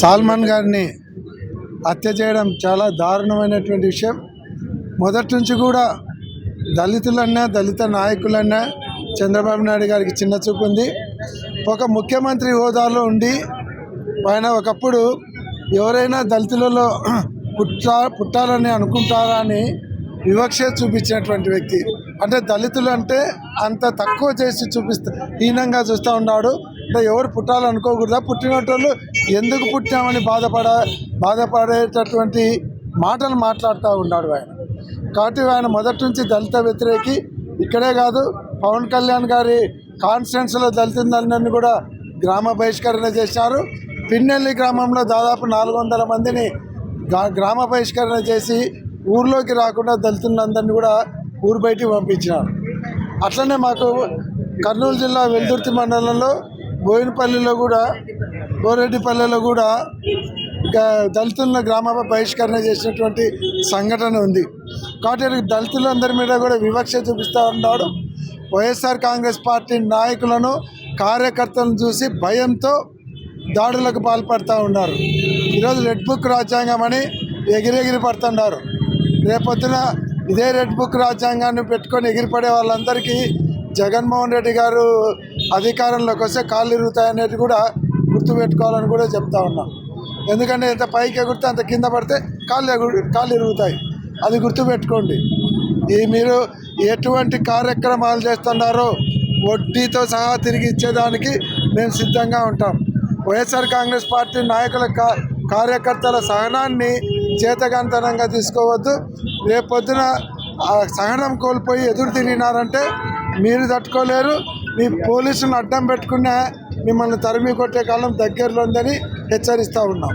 సాల్మాన్ గారిని హత్య చేయడం చాలా దారుణమైనటువంటి విషయం. మొదటి నుంచి కూడా దళితులన్నా దళిత నాయకులన్నా చంద్రబాబు నాయుడు గారికి చిన్న చూపు ఉంది. ఒక ముఖ్యమంత్రి హోదాలో ఉండి ఆయన ఒకప్పుడు ఎవరైనా దళితులలో పుట్టా పుట్టాలని అనుకుంటారా అని వివక్ష చూపించినటువంటి వ్యక్తి. అంటే దళితులు అంటే అంత తక్కువ చేసి చూపిస్తా హీనంగా చూస్తూ ఉన్నాడు. అంటే ఎవరు పుట్టాలనుకోకూడదా? పుట్టినటోళ్ళు ఎందుకు పుట్టామని బాధపడ బాధపడేటటువంటి మాటలు మాట్లాడుతూ ఉన్నాడు ఆయన. కాబట్టి ఆయన మొదటి నుంచి దళిత వ్యతిరేకి. ఇక్కడే కాదు పవన్ కళ్యాణ్ గారి కాన్స్టిట్యున్సీలో దళితులందరినీ కూడా గ్రామ బహిష్కరణ చేశారు. పిన్నెల్లి గ్రామంలో దాదాపు నాలుగు వందల మందిని గ్రామ బహిష్కరణ చేసి ఊర్లోకి రాకుండా దళితులందరినీ కూడా ఊరు బయటికి పంపించినారు. అట్లనే మాకు కర్నూలు జిల్లా వెల్దుర్తి మండలంలో బోయినపల్లిలో కూడా బోరెడ్డిపల్లెలో కూడా ఇంకా దళితుల గ్రామ బహిష్కరణ చేసినటువంటి సంఘటన ఉంది. కాబట్టి దళితులందరి మీద కూడా వివక్ష చూపిస్తూ ఉన్నాడు. వైఎస్ఆర్ కాంగ్రెస్ పార్టీ నాయకులను కార్యకర్తలను చూసి భయంతో దాడులకు పాల్పడుతూ ఉన్నారు. ఈరోజు రెడ్ బుక్ రాజ్యాంగం అని ఎగిరెగిరి పడుతున్నారు. రేపొద్దున ఇదే రెడ్ బుక్ రాజ్యాంగాన్ని పెట్టుకొని ఎగిరిపడే వాళ్ళందరికీ జగన్మోహన్ రెడ్డి గారు అధికారంలోకి వస్తే కాళ్ళు ఇరుగుతాయనేది కూడా గుర్తుపెట్టుకోవాలని కూడా చెప్తా ఉన్నాం. ఎందుకంటే ఎంత పైకి ఎగురితే అంత కింద పడితే కాళ్ళు ఎగురు కాళ్ళు ఇరుగుతాయి. అది గుర్తుపెట్టుకోండి. ఈ మీరు ఎటువంటి కార్యక్రమాలు చేస్తున్నారో వడ్డీతో సహా తిరిగి ఇచ్చేదానికి మేము సిద్ధంగా ఉంటాం. వైఎస్ఆర్ కాంగ్రెస్ పార్టీ నాయకుల కా కార్యకర్తల సహనాన్ని చేతగాంతనంగా తీసుకోవద్దు. రేపొద్దున ఆ సహనం కోల్పోయి ఎదురు తిరిగినారంటే మీరు తట్టుకోలేరు. మీ పోలీసులను అడ్డం పెట్టుకునే మిమ్మల్ని తరిమి కొట్టే కాలం దగ్గరలో ఉందని హెచ్చరిస్తూ ఉన్నాం.